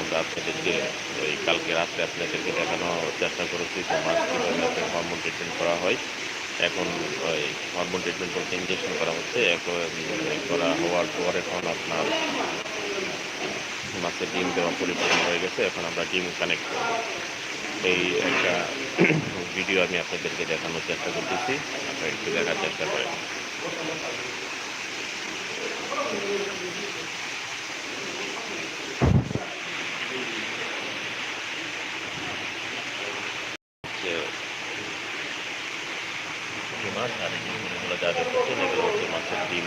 আমরা আপনাদেরকে ওই কালকে রাত্রে আপনাদেরকে দেখানোর চেষ্টা করেছি যে মাছ কীভাবে হরমোন ট্রিটমেন্ট করা হয়। এখন ওই হরমোন ট্রিটমেন্ট করতে ইঞ্জেকশন করা হচ্ছে। এখন করা হওয়ার পর এখন আপনার মাছের ডিম দেওয়া পরিপূর্ণ হয়ে গেছে। এখন আমরা ডিম কানেক্ট করব। এই একটা ভিডিও আমি আপনাদেরকে দেখানোর চেষ্টা করতেছি। আপনারা একটু দেখার চেষ্টা করেন যে যে মাছ আর এই ডিমগুলো যা দেখতেছেন এগুলো হচ্ছে মাছের ডিম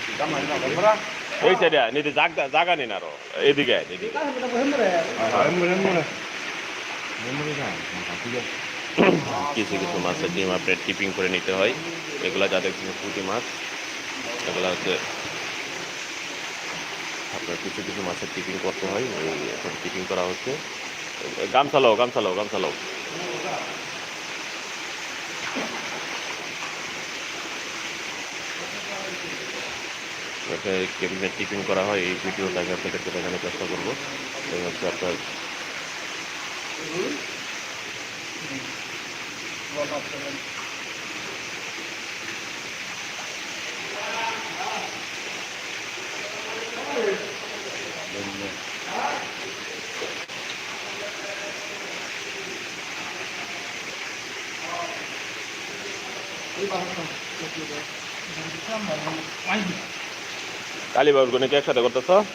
ওই সাইডে নিতে জাগা জাগা নিন আরও এদিকে কিছু কিছু মাছের ডিম আপনার টিপিং করে নিতে হয় এগুলা যা দেখছেন পুঁটি মাছ এগুলা হচ্ছে আপনার কিছু কিছু মাছের টিপিং করতে হয় টিপিং করা হচ্ছে গামছা লও গামছা লও গামছা লও কেমনে টিপিং করা হয়, এই ভিডিওটা আমি আপনাদেরকে দেখানোর চেষ্টা করব। এই হচ্ছে আপনার কালীবাবুর গণিত একসাথে করতেছ? হুম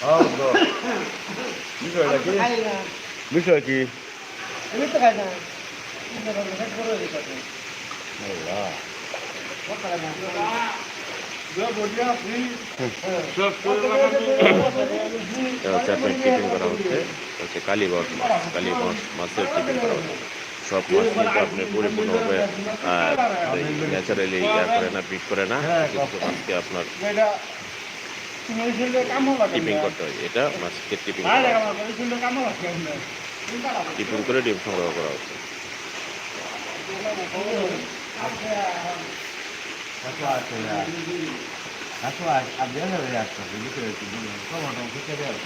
সহবত বিষয়টা কি? খাই না। বিষয় কি? আমি তো খাই না। করে দিতে আল্লাহ। এটা আপনার টিফিন করা হচ্ছে। হচ্ছে কালীবাউট মাছের টিফিন করা হচ্ছে। সব মাছ কিন্তু আপনি পরিপূর্ণভাবে ন্যাচারালি ইয়া করে না বিট করে না কিছু মাছকে আপনার টিপিং করতে হয়। এটা মাছকে টিপিং টিপিং করে ডিম সংগ্রহ করা হচ্ছে। আচ্ছা আচ্ছা আচ্ছা আপনি এভাবে আসতে হবে বিষয় কি টমেটো খেতে দেওয়া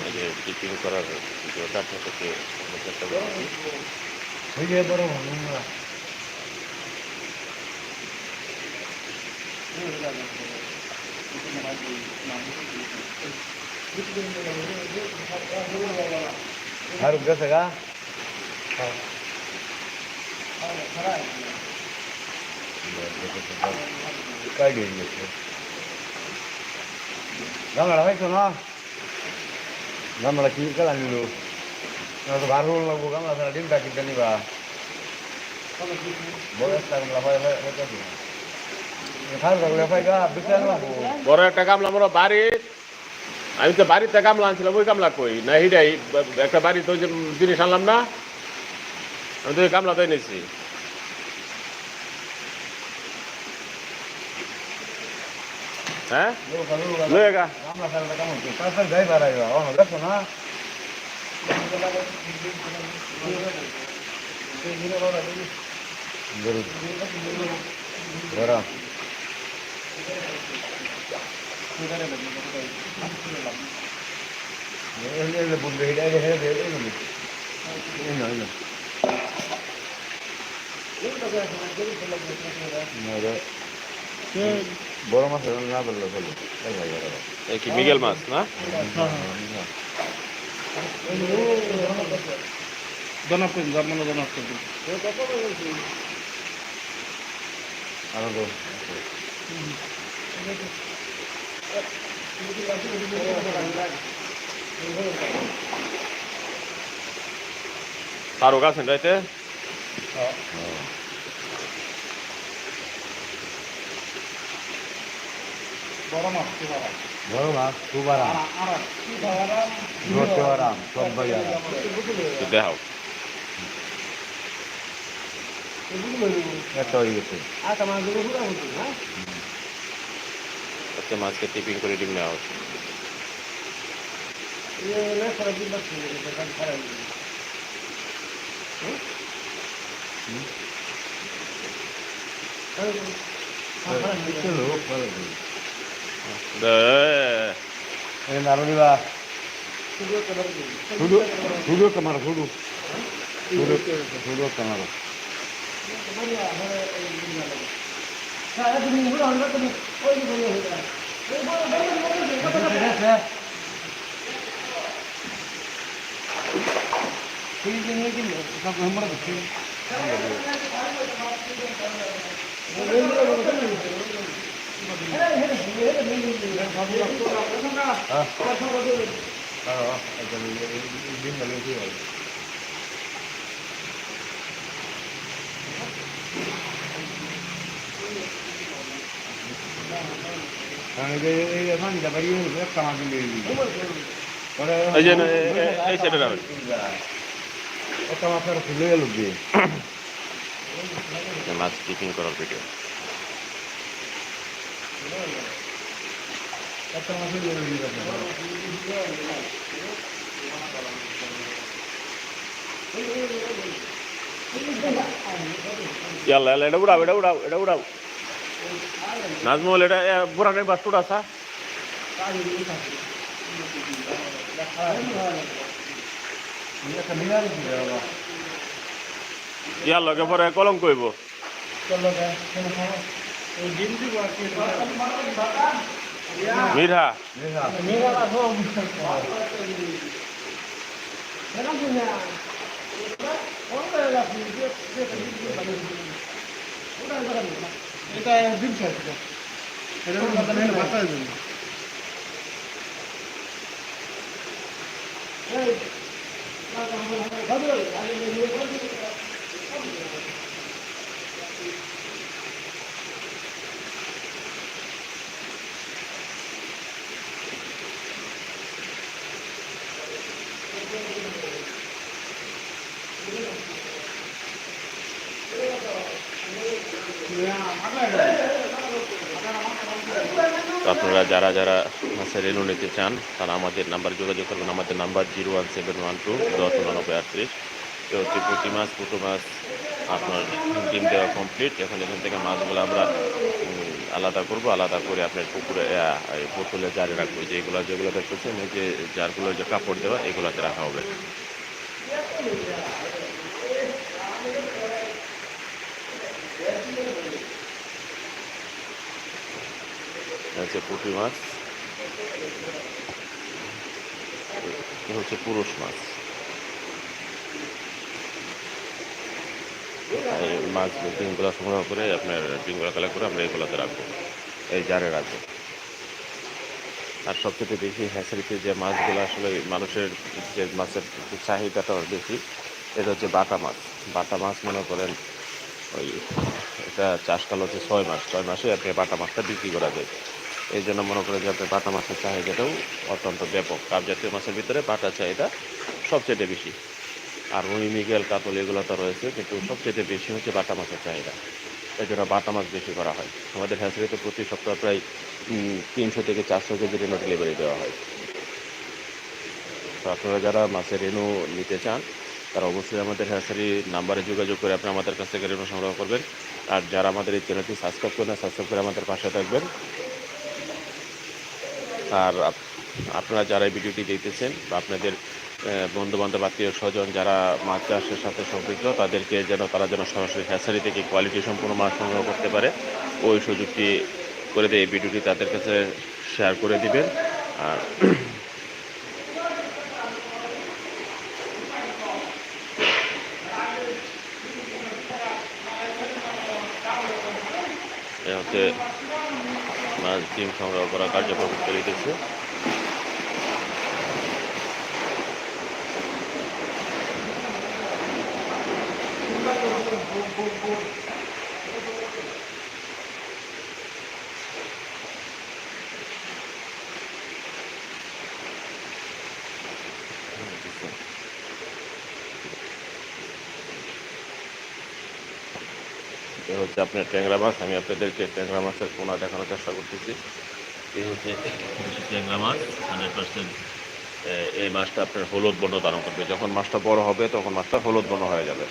এই যে টিপিং করার ভিডিওটা আপনাদেরকে দেখানোর চেষ্টা করছি ওই যে বড় ভালো আর গেছে গা কাই দিয়ে গেছে গামলা ভাইছো না গামলা কি কালা নিল তো ভালো লাগবো গামলা ছাড়া ডিমটা কিনতে নিবা বড় একটা গামলা ভাই ভাই ভাই খাল গামলা ভাই গা বিশাল লাগবো বড় একটা গামলা আমরা বাড়ি আমি তো বাড়িতে গামলা আনছিলাম, ওই গামলা কই? না, হিডাই, একটা বাড়িতে ওই যে জিনিস আনলাম না, আমি তো ওই গামলা তো এনেছি হ্যাঁ? বড় মাছ না বললে বলো কি মিগেল মাছ না দনাপ করুন জন্মানো করুন আনন্দ ফারুক আছেন রাইতে বড় মাছ বড় মাছ সবাই আরাম একটু দেখাও একটা হয়ে গেছে আচ্ছা মাছগুলো পুরো হতো হ্যাঁ আজকে মাছকে টিপিং করে ডিম নেওয়া হচ্ছে। এই না করে দিন বাকি এটা কাজ খারাপ চলো ভালো দে- এই নারুনিবা শুধু শুধু কামারো শুধু শুধু শুধু কামারো সারা দিন পুরো আমরা তো ওই বলে হতো এই বড় বড় বড় তিন দিন দিন সব আমরা দেখি হ্যাঁ হ্যাঁ আচ্ছা দিন ভালো কি হয় কারণ এই যে এই এখন যাবারই হলো কামা দিলে পরে এই যে এ- এ- এই সাইডে রাখেন একটা মাথার খুলে গেল দিয়ে যে মাছ টিপিং করার ভিডিও একটা মাথার গেল দিয়ে ইয়াল্লা ইয়াল্লা এটা উড়াও এটা উড়াও এটা উড়াও নাজমুল, এটা বুড়ানের বাস টুড়া সা একটা মিলার দিয়ে বাবা ইয়ার লগে পরে কলম কইব। কি মিঠা মিলা মেরা রাখো এরকম দিন না ওটা রাখি যে যে ওটা করা না এটা ডিম খাই এটা এটা কথা নেই বাতা দেবেন এই আপনারা যারা যারা মাছের রেনু নিতে চান, তারা আমাদের নাম্বার যোগাযোগ করবেন। আমাদের number zero one seven one two দশ উনানব্বই আটত্রিশ। তো হচ্ছে পুঁটি মাছ পুটো মাছ আপনার ডিম দেওয়া কমপ্লিট এখন এখান থেকে মাছগুলো আমরা আলাদা করব। আলাদা করে আপনার পুকুরে বোতলে জারে রাখব। যেগুলো যেগুলো দেখতেছেন, এই যে জারগুলো যে কাপড় দেওয়া, এগুলোতে রাখা হবে। হচ্ছে পুঁটি মাছ। হচ্ছে পুরুষ মাছ। এই মাছ ডিমগুলো সংগ্রহ করে আপনার ডিমগুলো কালেক্ট করে আমরা এগুলোতে রাখব, এই জারে রাখব। আর সবচেয়ে বেশি হ্যাচারিতে যে মাছগুলো আসলে মানুষের যে মাছের চাহিদাটা বেশি, এটা হচ্ছে বাটা মাছ। বাটা মাছ মনে করেন ওই এটা চাষকাল হচ্ছে ছয় মাস, ছয় মাসে আপনি বাটা মাছটা বিক্রি করা যায়। এই জন্য মনে করেন যে বাটা মাছের চাহিদাটাও অত্যন্ত ব্যাপক। কাপ জাতীয় মাছের ভিতরে বাটা চাহিদা সবচেয়ে বেশি। আর রুই, মিগেল, কাতল এগুলো তো রয়েছে, কিন্তু সবচেয়ে বেশি হচ্ছে বাটা মাছের চাহিদা। এই জন্য বাটা মাছ বেশি করা হয়। আমাদের হ্যাচারিতে প্রতি সপ্তাহে প্রায় তিনশো থেকে চারশো কেজি রেনু ডেলিভারি দেওয়া হয়। তো আপনারা যারা মাছের রেনু নিতে চান, তারা অবশ্যই আমাদের হ্যাচারি নাম্বারে যোগাযোগ করে আপনি আমাদের কাছ থেকে রেনু সংগ্রহ করবেন। আর যারা আমাদের এই চ্যানেলটি সাবস্ক্রাইব করেন সাবস্ক্রাইব করে আমাদের পাশে থাকবেন। আর আপনারা যারা ভিডিওটি দেখতেছেন বা আপনাদের বন্ধুবান্ধব, আত্মীয় স্বজন যারা মাছ চাষের সাথে সম্পৃক্ত, তাদেরকে যেন, তারা যেন সরাসরি হ্যাচারি থেকে কোয়ালিটি সম্পূর্ণ মাছ সংগ্রহ করতে পারে, ওই সুযোগটি করে দিয়ে এই ভিডিওটি তাদের কাছে শেয়ার করে দিবেন। আর হচ্ছে মাছ ডিম সংগ্রহ করা কার্যক্রম চলিতেছে এ হচ্ছে আপনার ট্যাংরা মাছ। আমি আপনাদেরকে ট্যাংরা মাছের পোনা দেখানোর চেষ্টা করতেছি। এই হচ্ছে ট্যাংরা মাছ। হান্ড্রেড পার্সেন্ট এই মাছটা আপনার হলুদ বর্ণ ধারণ করবে। যখন মাছটা বড় হবে, তখন মাছটা হলুদ বর্ণ হয়ে যাবে।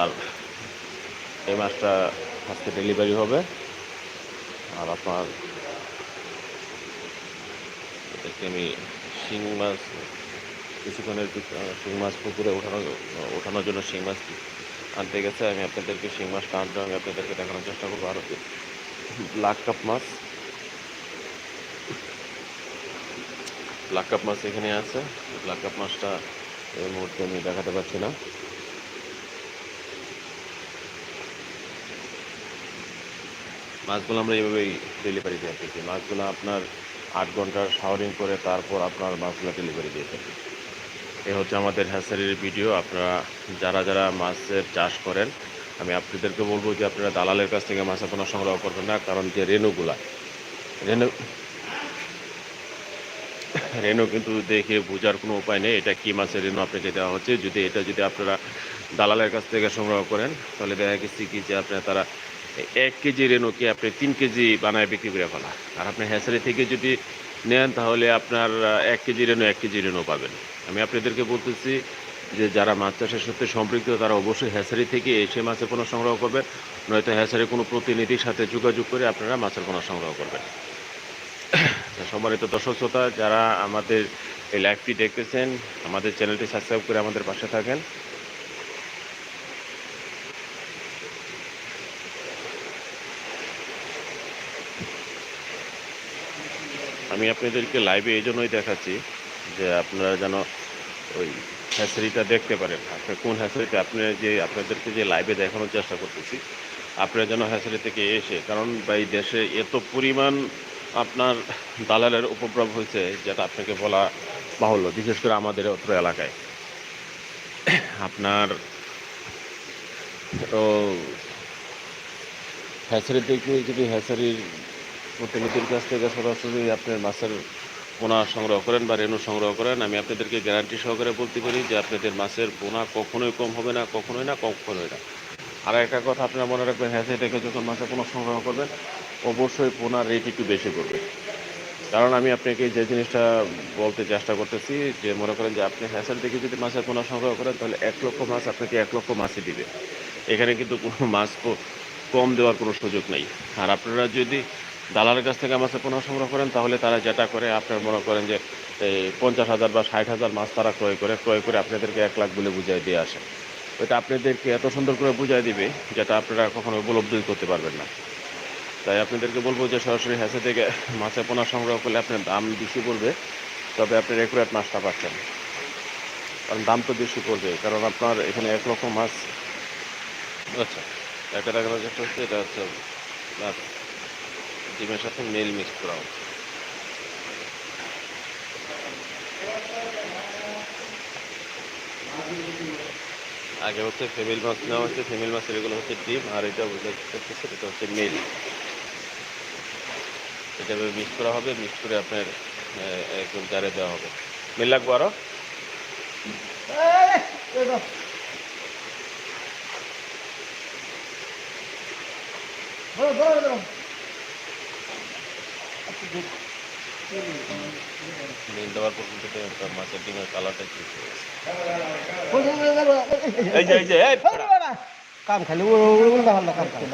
আর এই মাছটা আজকে ডেলিভারি হবে। আর আপনার আমি শিং মাছ, কিছুক্ষণের শিং মাছ পুকুরে ওঠানো, ওঠানোর জন্য শিং মাছ আনতে গেছে আমি আপনাদেরকে শিং মাছটা আনতে আমি আপনাদেরকে দেখানোর চেষ্টা করব আর হচ্ছে ব্ল্যাক কাপ মাছ। ব্ল্যাক কাপ মাছ এখানে আছে। ব্ল্যাক কাপ মাছটা এই মুহূর্তে আমি দেখাতে পারছি না। মাছগুলো আমরা এইভাবেই ডেলিভারি দিয়ে থাকি মাছগুলো আপনার আট ঘণ্টার শাওয়ারিং করে তারপর আপনার মাছগুলো ডেলিভারি দিয়ে থাকি এ হচ্ছে আমাদের হ্যাসারির ভিডিও। আপনারা যারা যারা মাছের চাষ করেন, আমি আপনাদেরকে বলব যে আপনারা দালালের কাছ থেকে মাছ পোনা সংগ্রহ করবেন না, কারণ যে রেণুগুলা, রেণু রেণু কিন্তু দেখে বোঝার কোনো উপায় নেই, এটা কী মাছের রেণু আপনাকে দেওয়া হচ্ছে। যদি এটা যদি আপনারা দালালের কাছ থেকে সংগ্রহ করেন, তাহলে দেখা গেছে কি যে আপনার তারা এক কেজি রেণুকে আপনি তিন কেজি বানায় বিক্রি করে ফেলা। আর আপনি হ্যাসারি থেকে যদি নেন, তাহলে আপনার এক কেজি রেণু, এক কেজি রেণু পাবেন। আমি আপনাদেরকে বলতেছি যে যারা মাছ চাষের সাথে সম্পৃক্ত, তারা অবশ্যই হ্যাসারি থেকে এসে মাছের পোনা সংগ্রহ করবেন। নয়তো হ্যাসারি কোনো প্রতিনিধির সাথে যোগাযোগ করে আপনারা মাছের পোনা সংগ্রহ করবেন। সম্মানিত দর্শক শ্রোতা, যারা আমাদের এই লাইভটি দেখতেছেন, আমাদের চ্যানেলটি সাবস্ক্রাইব করে আমাদের পাশে থাকেন। আমি আপনাদেরকে লাইভে এই জন্যই দেখাচ্ছি যে আপনারা যেন ওই হ্যাসারিটা দেখতে পারেন। আপনি কোন হ্যাসারিতে আপনি যে আপনাদেরকে যে লাইভে দেখানোর চেষ্টা করতেছি, আপনারা যেন হ্যাসারি থেকে এসে, কারণ বা এই দেশে এত পরিমাণ আপনার দালালের উপদ্রব হয়েছে, যেটা আপনাকে বলা বাহুল্য, বিশেষ করে আমাদের অত্র এলাকায়। আপনার ও হ্যাচারি থেকে যদি হ্যাচারির প্রতিনিধির কাছ থেকে সরাসরি আপনার মাছের পোনা সংগ্রহ করেন বা রেণু সংগ্রহ করেন, আমি আপনাদেরকে গ্যারান্টি সহকারে বলতে পারি যে আপনাদের মাছের পোনা কখনোই কম হবে না, কখনোই না কখনোই না। আর একটা কথা আপনারা মনে রাখবেন হ্যাচারি থেকে যখন মাছের পোনা সংগ্রহ করবেন, অবশ্যই পোনার রেট একটু বেশি করবে কারণ আমি আপনাকে যে জিনিসটা বলতে চেষ্টা করতেছি, যে মনে করেন যে আপনি হ্যাসাল থেকে যদি মাছের পোনা সংগ্রহ করেন, তাহলে এক লক্ষ মাছ আপনাকে এক লক্ষ মাছই দিবে। এখানে কিন্তু কোনো মাছ কম দেওয়ার কোনো সুযোগ নেই। আর আপনারা যদি দালালের কাছ থেকে মাছের পোনা সংগ্রহ করেন, তাহলে তারা যেটা করে, আপনার মনে করেন যে, এই পঞ্চাশ হাজার বা ষাট হাজার মাছ তারা ক্রয় করে ক্রয় করে আপনাদেরকে এক লাখ বলে বুঝিয়ে দিয়ে আসে। ওইটা আপনাদেরকে এত সুন্দর করে বুঝিয়ে দিবে, যেটা আপনারা কখনো উপলব্ধি করতে পারবেন না। তাই আপনাদেরকে বলব যে, সরাসরি হ্যাসে থেকে মাছের পোনা সংগ্রহ করলে আপনার দাম বেশি পড়বে, তবে আপনি রেকুরেট মাছটা পাচ্ছেন। কারণ দাম তো বেশি পড়বে, কারণ আপনার এখানে এক লক্ষ মাছ। আচ্ছা একটা চেষ্টা হচ্ছে এটা হচ্ছে মাছ ডিমের সাথে মেল মিক্স করা হচ্ছে আগে হচ্ছে ফেমিল মাছ নেওয়া হচ্ছে ফেমিল মাছের এগুলো হচ্ছে ডিম আর এটা বুঝতে এটা হচ্ছে মেল এটা মিক্স করা হবে মিক্স করে আপনার একদম জারে দেওয়া হবে মেল লাগবো আরও এই, এই মেল দেওয়ার পর কিন্তু মাছের ডিমের কালারটা চেঞ্জ হয়ে গেছে এই যে এই যে। কাম খালি উল্টা কাম খালি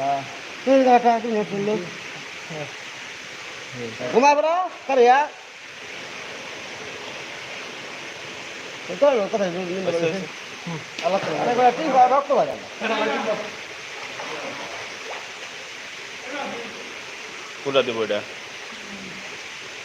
দেবো এটা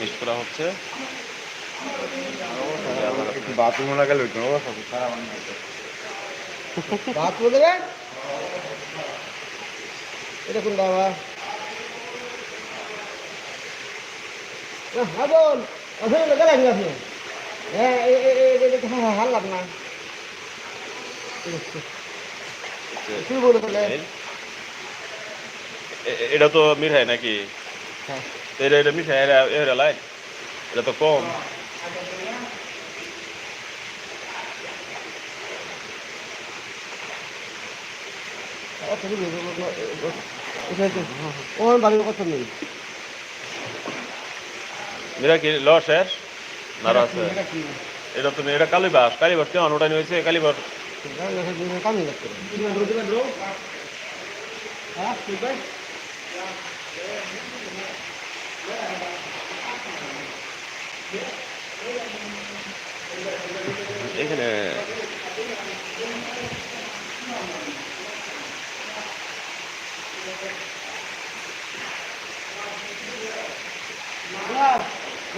মিক্স করা হচ্ছে। একটু বাথরুমে না গেলে হইতো না, অবস্থা খুব খারাপ আমার না। ভাত করে দেবে এটা বাবা? হ্যাঁ বল ওখানে লোকের আপনি হ্যাঁ না। কি বলে এটা তো মিঠাই নাকি হ্যাঁ এটা এটা মিঠাই এটা এটা লাইট এটা তো কম মিরা কি ল শেষ না আছে এটা তুমি এটা কালীবাস কালীবাস কেমন ওটা নিয়ে হয়েছে কালীবাস এখানে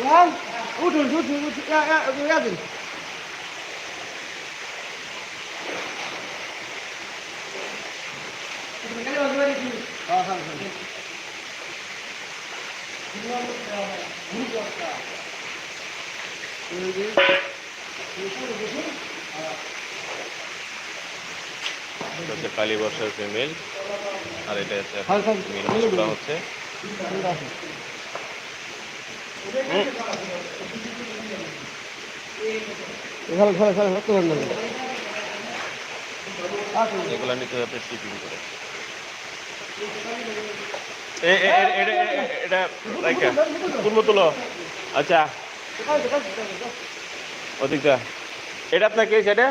ya, udah, ya, হচ্ছে কালীবাসের ফিমেল আর এটা হচ্ছে হ্যাঁ, হ্যাঁ, করা হচ্ছে। এগুলো নিতে হবে করে এ- এ- এ- এটা- রাইখা তুলো আচ্ছা। ওদিকটা। এটা আপনার কে সেটা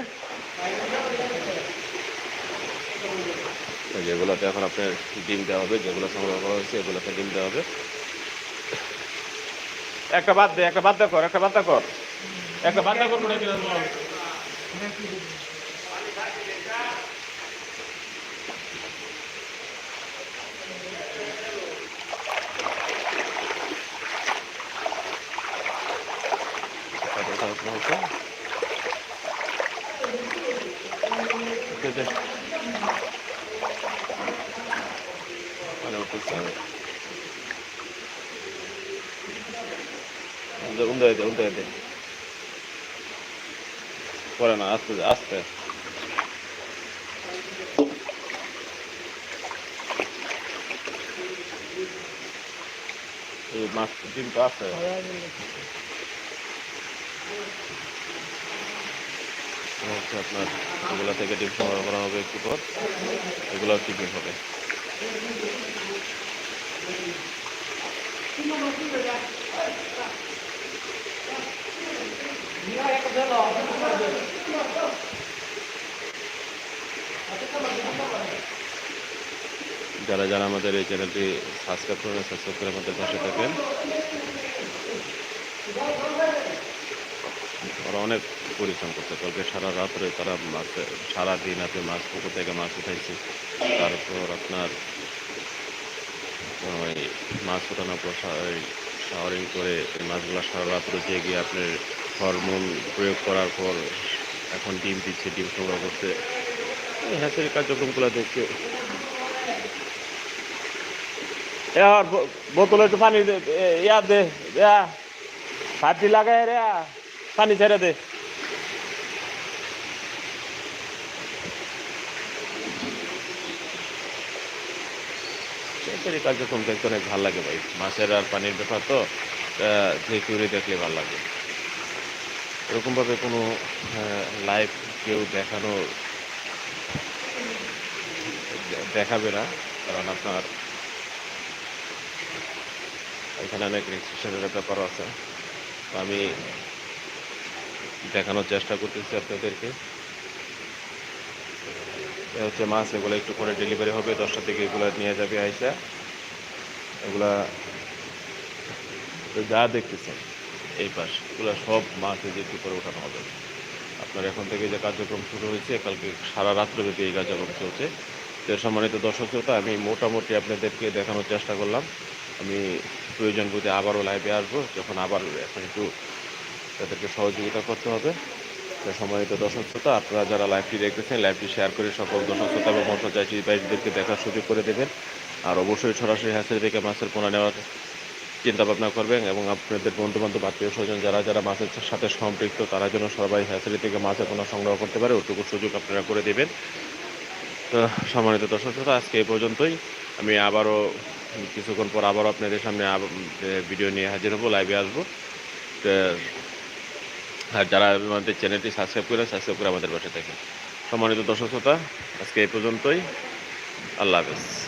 যেগুলোতে এখন আপনার ডিম দেওয়া হবে যেগুলো সংগ্রহ করা হয়েছে এগুলোতে ডিম দেওয়া হবে। একটা বাদ দে একটা বাদ দে কর একটা বাদ দে কর। একটা বাদ দে কর করে। তারপরে তারপরে হচ্ছে দে। মানে উঠতেছে। দে, পরে না আস্তে আস্তে মাছ ডিম তো আছে এটা হচ্ছে আপনার এগুলো থেকে ডিম সংগ্রহ করা হবে একটু পর। এগুলো টিফিন হবে। যারা যারা আমাদের এই চ্যানেলটি সাবস্ক্রাইব করেন, সাবস্ক্রাইব করে আমাদের পাশে থাকেন। ওরা অনেক পরিশ্রম করছে কালকে সারা রাত্রে তারা মাছ সারা দিন হাতে মাছ, পুকুর থেকে মাছ উঠাইছে। তারপর আপনার ওই মাছ উঠানোর পর শাওয়ারিং করে এই মাছগুলো সারা রাত্রে জেগে আপনার হরমোন প্রয়োগ করার পর এখন ডিম দিচ্ছে, ডিম সংগ্রহ করছে। হ্যাঁসের কার্যক্রমগুলো দেখছে এ আর বোতলে একটু পানি ইয়া দে ফাটি লাগায় রে পানি ছেড়ে দে। এই কার্যক্রম দেখতে অনেক ভালো লাগে ভাই? মাছের আর পানির ব্যাপার তো যে চুরি দেখলে ভালো লাগে। এরকমভাবে কোনো লাইভ কেউ দেখানো দেখাবে না, কারণ আপনার এখানে অনেক রেজিস্ট্রেশনের ব্যাপারও আছে। আমি দেখানোর চেষ্টা করতেছি আপনাদেরকে। হচ্ছে মাছ, এগুলো একটু পরে ডেলিভারি হবে, দশটা থেকে এগুলো নিয়ে যাবে আইসা। এগুলা যা দেখতেছেন, এই পাশ, এগুলো সব মাছ যে একটু করে ওঠানো হবে। আপনার এখন থেকে যে কার্যক্রম শুরু হয়েছে, কালকে সারা রাত্রব্যাপী এই কার্যক্রম চলছে। তো সম্মানিত দর্শক শ্রোতা, আমি মোটামুটি আপনাদেরকে দেখানোর চেষ্টা করলাম। আমি প্রয়োজন বুঝে আবারও লাইভে আসব, যখন আবার এখন একটু তাদেরকে সহযোগিতা করতে হবে। সম্মানিত দর্শক শ্রোতা, আপনারা যারা লাইভটি দেখতেছেন লাইভটি শেয়ার করে সকল দর্শক শ্রোতা এবং মশা চাইছি বাইকদেরকে দেখার সুযোগ করে দেবেন। আর অবশ্যই সরাসরি হ্যাসের থেকে মাছের পোনা নেওয়ার চিন্তা ভাবনা করবেন এবং আপনাদের বন্ধু বান্ধব আত্মীয় স্বজন যারা যারা মাছের সাথে সম্পৃক্ত, তারা যেন সবাই হ্যাচারি থেকে মাছের পোনা সংগ্রহ করতে পারে ওটুকু সুযোগ আপনারা করে দেবেন। তো, সম্মানিত দর্শক শ্রোতা, আজকে এই পর্যন্তই। আমি আবারও কিছুক্ষণ পর আবারও আপনাদের সামনে ভিডিও নিয়ে হাজির হব লাইভে আসব। আর যারা আমাদের চ্যানেলটি সাবস্ক্রাইব করে সাবস্ক্রাইব করে আমাদের পাশে থাকেন। সম্মানিত দর্শক শ্রোতা, আজকে এই পর্যন্তই। আল্লাহ হাফেজ।